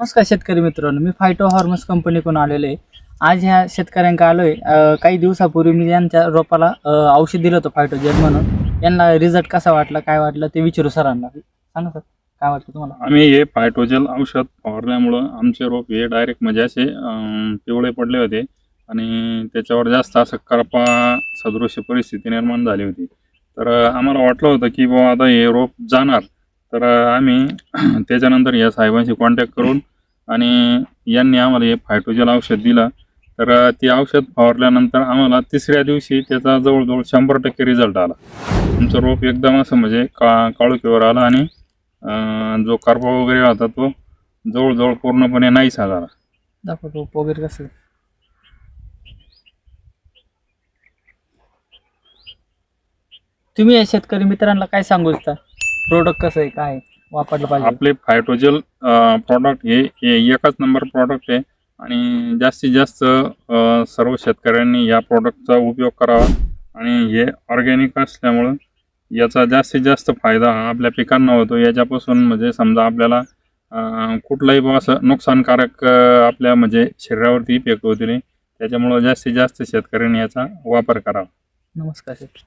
नमस्कार शेतकरी मित्रांनो मी फायटो हॉर्मोन्स कंपनीकडून आलेलो आहे. आज ह्या शेतकऱ्यांका आलो आहे काही दिवसापूर्वी मी यांच्या रोपाला औषध दिलं होतं फायटोजेल म्हणून. यांना रिझल्ट कसा वाटला काय वाटलं ते विचारू सरांना. सांगा सर काय वाटलं तुम्हाला? आम्ही हे फायटोजेल औषध फवारल्यामुळं आमचे रोप हे डायरेक्ट म्हणजे असे पिवळे पडले होते. आणि त्याच्यावर जास्त असं करपा सदृश्य परिस्थिती निर्माण झाली होती. तर आम्हाला वाटलं होतं की बाबा आता हे रोप जाणार. तर आम्ही त्याच्यानंतर या साहेबांशी कॉन्टॅक्ट करून आणि यांनी आम्हाला हे फायटोजल औषध दिलं तर ते औषध फवारल्यानंतर आम्हाला तिसऱ्या दिवशी त्याचा जवळजवळ शंभर टक्के रिझल्ट आला. आमचं रोप एकदम असं म्हणजे का काळुकीवर आला आणि जो कारपा वगैरे होता तो जवळजवळ पूर्णपणे नाहीसा झाला. दाखव रोप वगैरे कसं तुम्ही या शेतकरी मित्रांना काय सांगू इच्छिता? प्रोडक्ट कसं आहे काय? वापरलं पाहिजे. आपले फायटोजेल प्रॉडक्ट हे हे एकच नंबर प्रॉडक्ट आहे. आणि जास्तीत जास्त अं, सर्व शेतकऱ्यांनी या प्रॉडक्टचा उपयोग करावा. आणि हे ऑर्गॅनिक असल्यामुळं याचा जास्तीत जास्त फायदा हा आपल्या पिकांना होतो. याच्यापासून म्हणजे समजा आपल्याला अं, कुठलाही बुवा असं नुकसानकारक अं, आपल्या म्हणजे शरीरावरती इफेक्ट होते नाही त्याच्यामुळं जास्तीत जास्त शेतकऱ्यांनी याचा वापर करावा. नमस्कार शेत